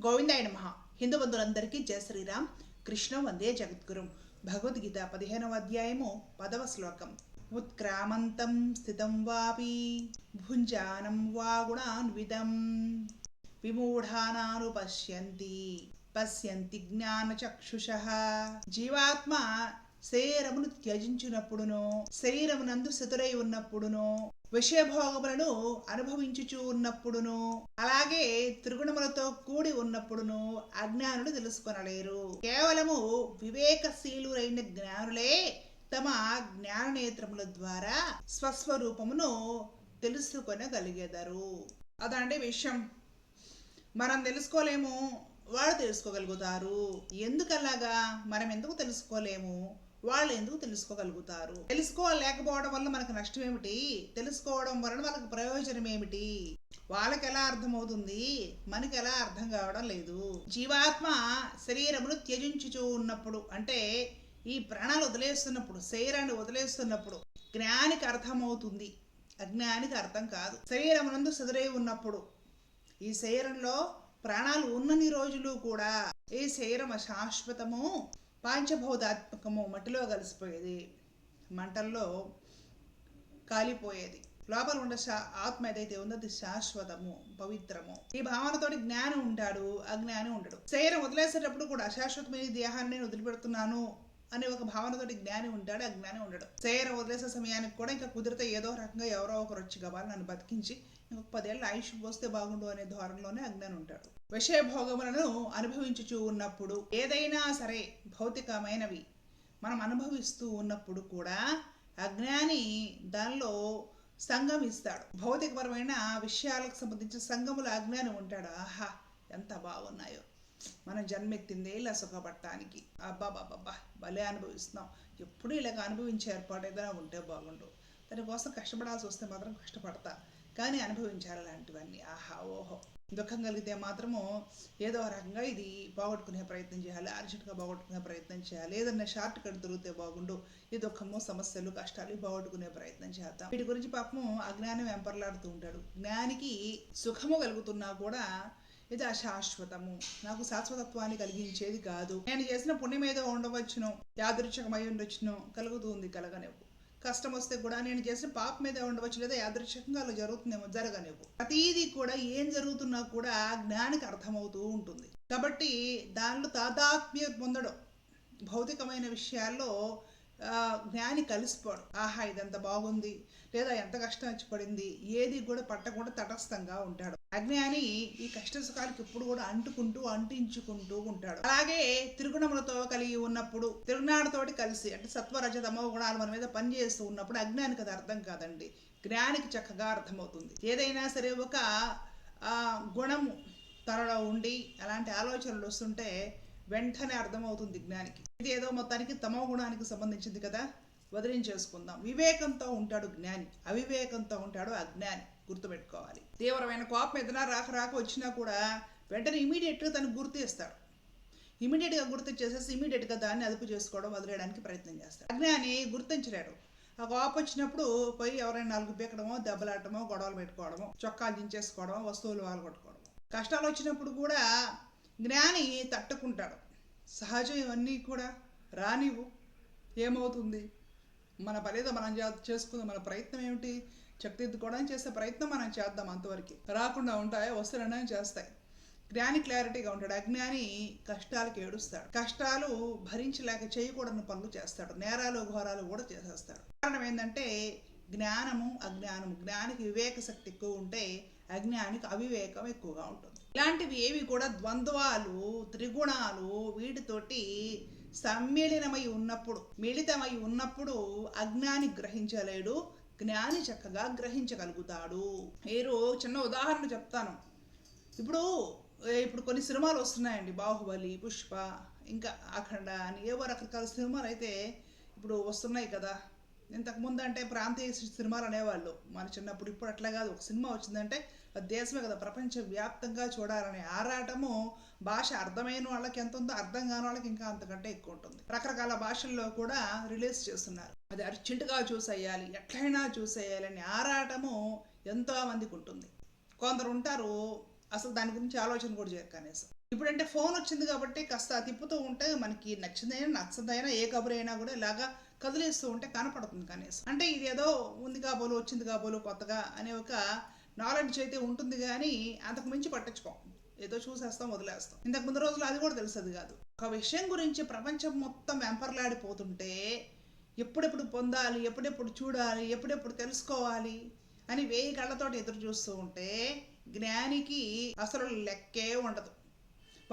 గోవిందాయ నమ. హిందూ బంధువులందరికీ జయ శ్రీరామ్. కృష్ణ వందే జగద్గురు. భగవద్గీత పదిహేనవ అధ్యాయము పదవ శ్లోకం. ఉత్క్రామంతం స్థితం వాపి భుంజానం వా గుణాన్వితం. విమూఢానాను పశ్యంతి. పశ్యంతి జ్ఞానచక్షుష. జీవాత్మ శరీరమును త్యజించినప్పుడును శరీరమునందు శతురై ఉన్నప్పుడును విషయభోగములను అనుభవించుచు ఉన్నప్పుడును అలాగే త్రిగుణములతో కూడి ఉన్నప్పుడును అజ్ఞానులు తెలుసుకొనలేరు. కేవలము వివేకశీలురైన జ్ఞానులే తమ జ్ఞాననేత్రముల ద్వారా స్వస్వరూపమును తెలుసుకొనగలిగెదరు. అదండి విషయం. మనం తెలుసుకోలేము వాళ్ళు తెలుసుకోగలుగుతారు. ఎందుకలాగా? మనం ఎందుకు తెలుసుకోలేము? వాళ్ళు ఎందుకు తెలుసుకోగలుగుతారు? తెలుసుకోలేకపోవడం వల్ల మనకు నష్టం ఏమిటి తెలుసుకోవడం వలన మనకు ప్రయోజనం ఏమిటి? వాళ్ళకి ఎలా అర్థమవుతుంది? మనకి ఎలా అర్థం కావడం లేదు. జీవాత్మ శరీరమును త్యజించుచూ ఉన్నప్పుడు అంటే ఈ ప్రాణాలు వదిలేస్తున్నప్పుడు శరీరాన్ని వదిలేస్తున్నప్పుడు జ్ఞానికి అర్థమవుతుంది. అజ్ఞానికి అర్థం కాదు. శరీరమునందు సదురై ఉన్నప్పుడు ఈ శరీరంలో ప్రాణాలు ఉన్నన్ని రోజులు కూడా ఈ శరీరం శాశ్వతము పాంచభౌతాత్మకము మట్టిలో కలిసిపోయేది. మంటల్లో కాలిపోయేది. లోపల ఉండే శా- ఆత్మ ఏదైతే ఉందో అది శాశ్వతము పవిత్రము. ఈ భావనతోటి జ్ఞానం ఉంటాడు అజ్ఞానం ఉండడు. శరీరం వదిలేసేటప్పుడు కూడా అశాశ్వతమైన దేహాన్ని నేను వదిలిపెడుతున్నాను అనే ఒక భావనతోటి జ్ఞాని ఉంటాడు అజ్ఞాని ఉండడు. శరీరం వదిలేసే సమయానికి కూడా ఇంకా కుదిరితే ఏదో రకంగా ఎవరో ఒకరు వచ్చి కావాలి నన్ను బతికించి ఇంకొక పదేళ్ళు ఆయుష్ పోస్తే బాగుండు అనే ధోరణిలోనే అజ్ఞాని ఉంటాడు. విషయ భోగములను అనుభవించుచూ ఉన్నప్పుడు ఏదైనా సరే భౌతికమైనవి మనం అనుభవిస్తూ ఉన్నప్పుడు కూడా అజ్ఞాని దానిలో సంగమిస్తాడు భౌతికపరమైన విషయాలకు సంబంధించిన సంగముల అజ్ఞాని ఉంటాడు. ఆహా ఎంత బాగున్నాయో. మనం జన్మెత్తిందే ఇలా సుఖపడటానికి. బాబా భలే అనుభవిస్తున్నాం ఎప్పుడు ఇలాగ అనుభవించే ఏర్పాటు ఏదైనా ఉంటే బాగుండు. దానికోసం కష్టపడాల్సి వస్తే మాత్రం కష్టపడతా. కానీ అనుభవించాలి అలాంటివన్నీ. ఆహా ఓహో. దుఃఖం కలిగితే మాత్రము ఏదో రకంగా ఇది పోగొట్టుకునే ప్రయత్నం చేయాలి. అర్జెంటుగా పోగొట్టుకునే ప్రయత్నం చేయాలి. ఏదన్నా షార్ట్ కట్ దొరికితే బాగుండు. ఈ దుఃఖము సమస్యలు కష్టాలు పోగొట్టుకునే ప్రయత్నం చేద్దాం. వీటి గురించి పాపము అజ్ఞానం వెంపర్లాడుతూ ఉంటాడు. జ్ఞానికి సుఖము కలుగుతున్నా కూడా ఇది అశాశ్వతము నాకు శాశ్వతత్వాన్ని కలిగించేది కాదు. నేను చేసిన పుణ్యం ఏదో ఉండవచ్చును యాదృచ్ఛకమై ఉండొచ్చును కలుగుతుంది కలగనివ్వు. కష్టం వస్తే కూడా నేను చేసిన పాప మీద ఉండవచ్చు లేదా యాదృచ్ఛకంగా అలా జరుగుతుందేమో జరగనివ్వు. ప్రతిదీ కూడా ఏం జరుగుతున్నా కూడా జ్ఞానికి అర్థమవుతూ ఉంటుంది. కాబట్టి దానిలో తాదాత్మ్య పొందడం భౌతికమైన విషయాల్లో జ్ఞాని కలిసిపోడు ఆహా ఇదంత బాగుంది. లేదా ఎంత కష్టం వచ్చి పడింది? ఏది కూడా పట్టకుండా తటస్థంగా ఉంటాడు. అజ్ఞాని ఈ కష్ట సుఖాలకు ఎప్పుడు కూడా అంటుకుంటూ అంటించుకుంటూ ఉంటాడు. అలాగే త్రిగుణములతో కలిగి ఉన్నప్పుడు త్రిగుణాలతోటి కలిసి అంటే సత్వరజ తమో గుణాలు మన మీద పనిచేస్తూ ఉన్నప్పుడు అజ్ఞానికి అది అర్థం కాదండి. జ్ఞానికి చక్కగా అర్థమవుతుంది. ఏదైనా సరే ఒక గుణము తనలో ఉండి అలాంటి ఆలోచనలు వస్తుంటే వెంటనే అర్థమవుతుంది జ్ఞానికి. ఇది ఏదో మొత్తానికి తమో గుణానికి సంబంధించింది కదా? వదిలించేసుకుందాం. వివేకంతో ఉంటాడు జ్ఞాని. అవివేకంతో ఉంటాడు అజ్ఞాని. గుర్తుపెట్టుకోవాలి. తీవ్రమైన కోపం ఏదైనా రాక రాక వచ్చినా కూడా వెంటనే ఇమీడియట్గా తను గుర్తిస్తాడు ఇమీడియట్గా గుర్తించేసేసి ఇమీడియట్గా దాన్ని అదుపు చేసుకోవడం వదిలేయడానికి ప్రయత్నం చేస్తాడు. అజ్ఞాని గుర్తించలేడు. ఆ కోపం వచ్చినప్పుడు పోయి ఎవరైనా నాలుగు పీకడమో దెబ్బలాడటమో గొడవలు పెట్టుకోవడమో చొక్కాలు దించేసుకోవడమో వస్తువులు వాళ్ళు కష్టాలు వచ్చినప్పుడు కూడా జ్ఞాని తట్టుకుంటాడు. సహజం ఇవన్నీ కూడా రానివ్వు. ఏమవుతుంది? మన పనేదో మనం చేసుకుందాం. మన ప్రయత్నం ఏమిటి? చక్కదిద్దుకోవడానికి చేసే ప్రయత్నం మనం చేద్దాం అంతవరకు. రాకుండా ఉంటాయా? వస్తువులనే చేస్తాయి. జ్ఞాని క్లారిటీగా ఉంటాడు. అజ్ఞాని కష్టాలకు ఏడుస్తాడు. కష్టాలు భరించలేక చేయకూడని పనులు చేస్తాడు. నేరాలు ఘోరాలు కూడా చేసేస్తాడు. కారణం ఏంటంటే జ్ఞానము అజ్ఞానము. జ్ఞానికి వివేక శక్తి ఎక్కువ ఉంటే అజ్ఞానికి అవివేకం ఎక్కువగా ఉంటుంది. ఇలాంటివి ఏవి కూడా ద్వంద్వాలు త్రిగుణాలు వీటితోటి సమ్మిళనమై ఉన్నప్పుడు మిళితమై ఉన్నప్పుడు అజ్ఞాని గ్రహించలేడు. జ్ఞాని చక్కగా గ్రహించగలుగుతాడు. మీరు చిన్న ఉదాహరణ చెప్తాను. ఇప్పుడు ఇప్పుడు కొన్ని సినిమాలు వస్తున్నాయండి. బాహుబలి పుష్ప ఇంకా అఖండ అని ఏవో రకరకాల సినిమాలు అయితే ఇప్పుడు వస్తున్నాయి కదా. ఇంతకుముందు అంటే ప్రాంతీయ సినిమాలు అనేవాళ్ళు. మన చిన్నప్పుడు ఇప్పుడు అట్లా కాదు. ఒక సినిమా వచ్చిందంటే అది దేశమే కదా. ప్రపంచ వ్యాప్తంగా చూడాలనే ఆరాటము భాష అర్థమైన వాళ్ళకి ఎంత ఉందో అర్థం కాని వాళ్ళకి ఇంకా అంతకంటే ఎక్కువ ఉంటుంది. రకరకాల భాషల్లో కూడా రిలీజ్ చేస్తున్నారు. అది అర్జెంటుగా చూసేయాలి ఎట్లయినా చూసేయాలి ఆరాటము ఎంతో మందికి ఉంటుంది. కొందరు ఉంటారు అసలు దాని గురించి ఆలోచన కూడా చేయరు కనీసం. ఇప్పుడంటే ఫోన్ వచ్చింది కాబట్టి కాస్త తిప్పుతూ ఉంటే మనకి నచ్చిందైనా నచ్చదైనా ఏ కబురు అయినా కూడా ఇలాగా కదిలేస్తూ ఉంటే కనపడుతుంది కనీసం. అంటే ఇది ఏదో ఉంది కాబోలు వచ్చింది కాబోలు కొత్తగా అనే ఒక నాలెడ్జ్ అయితే ఉంటుంది కానీ అంతకు మించి పట్టించుకోం. ఏదో చూసేస్తాం వదిలేస్తాం. ఇంతకు ముందు రోజులు అది కూడా తెలిసేది కాదు. ఒక విషయం గురించి ప్రపంచం మొత్తం వెంపర్లాడిపోతుంటే ఎప్పుడెప్పుడు పొందాలి ఎప్పుడెప్పుడు చూడాలి ఎప్పుడెప్పుడు తెలుసుకోవాలి అని వేయి కళ్ళతోటి ఎదురు చూస్తూ ఉంటే జ్ఞానికి అసలు లెక్కే ఉండదు.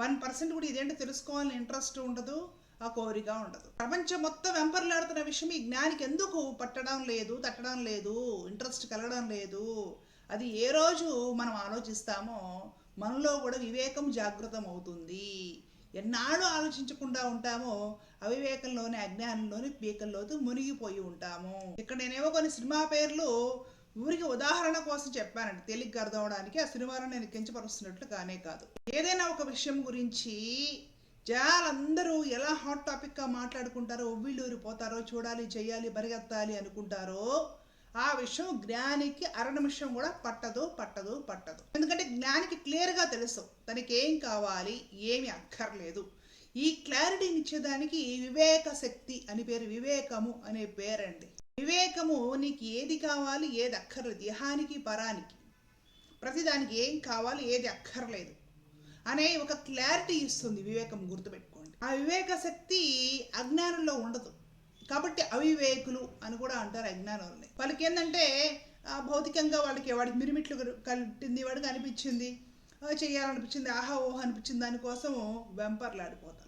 వన్ పర్సెంట్ కూడా ఇదేంటో తెలుసుకోవాలని ఇంట్రెస్ట్ ఉండదు ఆ కోరిక ఉండదు. ప్రపంచం మొత్తం వెంపర్లాడుతున్న విషయం ఈ జ్ఞానికి ఎందుకు పట్టడం లేదు తట్టడం లేదు ఇంట్రెస్ట్ కలగడం లేదు? అది ఏ రోజు మనం ఆలోచిస్తామో మనలో కూడా వివేకం జాగృతం అవుతుంది ఎన్నాళ్ళు ఆలోచించకుండా ఉంటామో అవివేకంలోని అజ్ఞానంలోని పీకల్లోతు మునిగిపోయి ఉంటాము. ఇక్కడ నేనేమో కొన్ని సినిమా పేర్లు ఊరికి ఉదాహరణ కోసం చెప్పానండి. తేలిగ్గా అర్థం అవడానికి ఆ సినిమాను నేను కించపరుస్తున్నట్లు కానే కాదు. ఏదైనా ఒక విషయం గురించి జనాలందరూ ఎలా హాట్ టాపిక్గా మాట్లాడుకుంటారో ఉవ్విళ్ళూరిపోతారో చూడాలి చేయాలి పరిగెత్తాలి అనుకుంటారో ఆ విషయం జ్ఞానికి అర నిమిషం కూడా పట్టదు పట్టదు పట్టదు. ఎందుకంటే జ్ఞానికి క్లియర్గా తెలుసు. తనకి ఏం కావాలి ఏమి అక్కర్లేదు. ఈ క్లారిటీని ఇచ్చేదానికి వివేక శక్తి అని పేరు వివేకము అనే పేరండి. వివేకము నీకు ఏది కావాలి ఏది అక్కర్లేదు. దేహానికి పరానికి. ప్రతిదానికి ఏం కావాలి ఏది అక్కర్లేదు అనే ఒక క్లారిటీ ఇస్తుంది వివేకం గుర్తుపెట్టుకోండి. ఆ వివేక శక్తి అజ్ఞానంలో ఉండదు. కాబట్టి అవివేకులు అని కూడా అంటారు అజ్ఞానుల్ని. వాళ్ళకి ఏంటంటే భౌతికంగా వాళ్ళకి వాడికి మిరిమిట్లు కట్టింది వాడికి అనిపించింది చేయాలనిపించింది ఆహా ఓహ అనిపించింది దానికోసం వెంపర్లాడిపోతారు.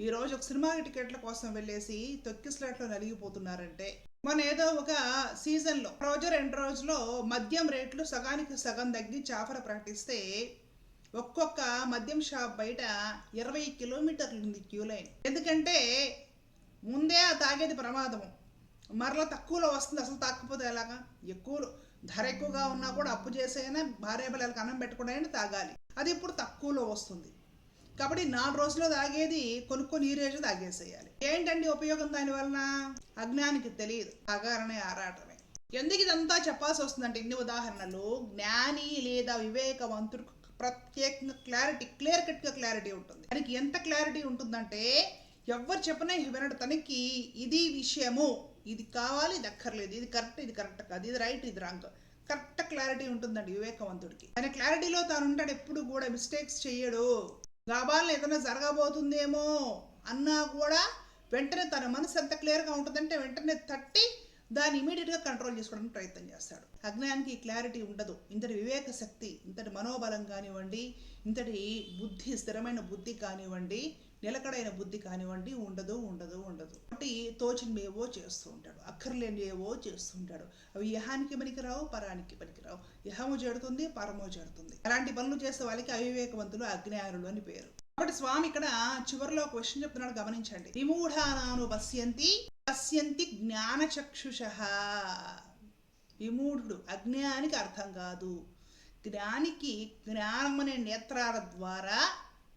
ఈ రోజు ఒక సినిమా టికెట్ల కోసం వెళ్ళేసి తొక్కిస్లాట్లో నలిగిపోతున్నారంటే మన ఏదో ఒక సీజన్లో రోజు రెండు రోజులో మద్యం రేట్లు సగానికి సగం తగ్గించి ఆఫర్ ప్రకటిస్తే ఒక్కొక్క మద్యం షాప్ బయట ఇరవై కిలోమీటర్లు ఉంది క్యూ లైన్ ఎందుకంటే ముందే ఆ తాగేది ప్రమాదము. మరలా తక్కువలో వస్తుంది అసలు తాకపోతే ఎలాగా? ఎక్కువ ధర ఎక్కువగా ఉన్నా కూడా అప్పు చేసైనా భార్య పిల్లలకి అన్నం పెట్టుకుంటే తాగాలి. అది ఇప్పుడు తక్కువలో వస్తుంది. కాబట్టి నాలుగు రోజుల్లో తాగేది కొనుక్కొని ఈ రోజు తాగేసేయాలి. ఏంటండి ఉపయోగం దాని వలన అజ్ఞానికి తెలియదు. తాగాలనే ఆరాటమే. ఎందుకు ఇదంతా చెప్పాల్సి వస్తుందంటే ఇన్ని ఉదాహరణలు. జ్ఞాని లేదా వివేకవంతుడికి ప్రత్యేకంగా క్లారిటీ క్లియర్ కట్గా క్లారిటీ ఉంటుంది. దానికి ఎంత క్లారిటీ ఉంటుందంటే ఎవరు చెప్పనే వినడు తనకి ఇది విషయము ఇది కావాలి ఇది అక్కర్లేదు ఇది కరెక్ట్ ఇది కరెక్ట్ కాదు ఇది రైట్ ఇది రాంగ్. కరెక్ట్ క్లారిటీ ఉంటుందండి వివేకవంతుడికి. ఆయన క్లారిటీలో తాను ఉంటాడు ఎప్పుడు కూడా మిస్టేక్స్ చేయడు గాబాలను ఏదైనా జరగబోతుందేమో అన్నా కూడా వెంటనే తన మనసు ఎంత క్లియర్గా ఉంటుందంటే వెంటనే తట్టి దాన్ని ఇమీడియట్గా కంట్రోల్ చేసుకోవడానికి ప్రయత్నం చేస్తాడు. అజ్ఞానికి ఈ క్లారిటీ ఉండదు. ఇంతటి వివేక శక్తి ఇంతటి మనోబలం కానివ్వండి ఇంతటి బుద్ధి స్థిరమైన బుద్ధి కానివ్వండి నిలకడైన బుద్ధి కానివ్వండి ఉండదు ఉండదు ఉండదు. కాబట్టి తోచినవి ఏవో చేస్తూ ఉంటాడు అక్కర్లేని ఏవో చేస్తూ ఉంటాడు. అవి యహానికి పనికిరావు పరానికి పనికిరావు. యహము చేడుతుంది పరమో చేడుతుంది అలాంటి పనులు చేసే వాళ్ళకి అవివేకవంతులు అజ్ఞానులు అని పేరు. కాబట్టి స్వామి ఇక్కడ చివరిలో క్వశ్చన్ చెప్తున్నాడు గమనించండి. విమూఢానాను పశ్యంతి పశ్యంతి జ్ఞానచక్షుష. విమూఢుడు అజ్ఞానికి అర్థం కాదు. జ్ఞానికి జ్ఞానం అనే నేత్రాల ద్వారా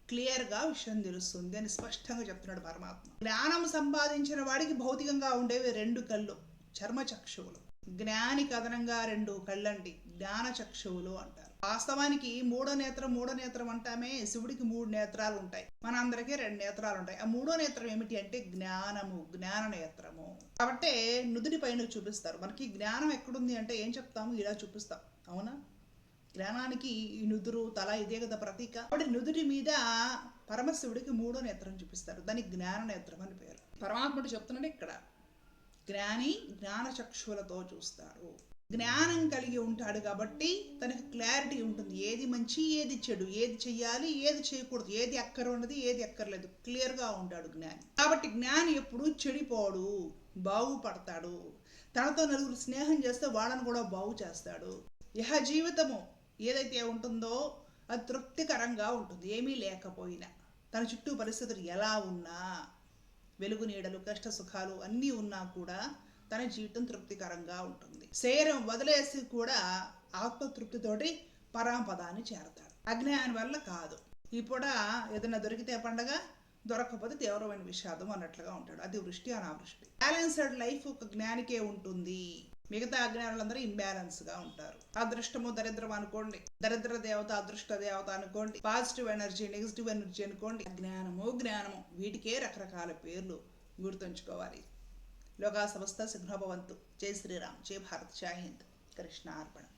క్లియర్గా విషయం తెలుస్తుంది అని స్పష్టంగా చెప్తున్నాడు పరమాత్మ. జ్ఞానం సంపాదించిన వాడికి భౌతికంగా ఉండేవి రెండు కళ్ళు చర్మచక్షువులు జ్ఞాని కథనంగా రెండు కళ్ళండి జ్ఞాన చక్షువులు అంటారు. వాస్తవానికి మూడో నేత్రం మూడో నేత్రం అంటామే శివుడికి మూడు నేత్రాలు ఉంటాయి. మనందరికీ రెండు నేత్రాలు ఉంటాయి. ఆ మూడో నేత్రం ఏమిటి అంటే జ్ఞానము జ్ఞాన నేత్రము. కాబట్టి నుదుటి పైన చూపిస్తారు. మనకి జ్ఞానం ఎక్కడుంది అంటే ఏం చెప్తాము? ఇలా చూపిస్తాం. అవునా? జ్ఞానానికి ఈ నుదురు తల ఇదే కదా ప్రతీక. కాబట్టి నుదుటి మీద పరమశివుడికి మూడో నేత్రం చూపిస్తారు. దానికి జ్ఞాన నేత్రం అని పేరు. పరమాత్ముడు చెప్తున్నాడు ఇక్కడ. జ్ఞాని జ్ఞాన చక్షువులతో చూస్తాడు జ్ఞానం కలిగి ఉంటాడు కాబట్టి తనకి క్లారిటీ ఉంటుంది. ఏది మంచి ఏది చెడు. ఏది చెయ్యాలి ఏది చేయకూడదు. ఏది అక్కర ఉన్నది ఏది అక్కర్లేదు. క్లియర్గా ఉంటాడు జ్ఞాని. కాబట్టి జ్ఞాని ఎప్పుడు చెడిపోడు బాగుపడతాడు. తనతో నలుగురు స్నేహం చేస్తే వాళ్ళని కూడా బాగు చేస్తాడు. ఇహ జీవితము. ఏదైతే ఉంటుందో అది తృప్తికరంగా ఉంటుంది. ఏమీ లేకపోయినా. తన చుట్టూ పరిస్థితులు ఎలా ఉన్నా వెలుగు నీడలు కష్ట సుఖాలు అన్నీ ఉన్నా కూడా తన జీవితం తృప్తికరంగా ఉంటుంది. శరీరం వదిలేసి కూడా ఆత్మతృప్తితోటి పరాంపదాన్ని చేరతాడు. అజ్ఞానం వల్ల కాదు. ఈ ఏదైనా దొరికితే పండగ దొరకకపోతే తీవ్రమైన విషాదం అన్నట్లుగా ఉంటాడు. అది వృష్టి అనావృష్టి. బ్యాలెన్స్డ్ లైఫ్ ఒక జ్ఞానికే ఉంటుంది. మిగతా అజ్ఞానులందరూ ఇంబ్యాలెన్స్గా ఉంటారు. అదృష్టము దరిద్రం అనుకోండి. దరిద్ర దేవత అదృష్ట దేవత అనుకోండి. పాజిటివ్ ఎనర్జీ నెగిటివ్ ఎనర్జీ అనుకోండి. జ్ఞానము జ్ఞానము వీటికే రకరకాల పేర్లు గుర్తుంచుకోవాలి. లోకా సంస్థ సిగ్నభవంతు జై శ్రీరామ్. జై భారత్. జై హింద్. కృష్ణ అర్పణం.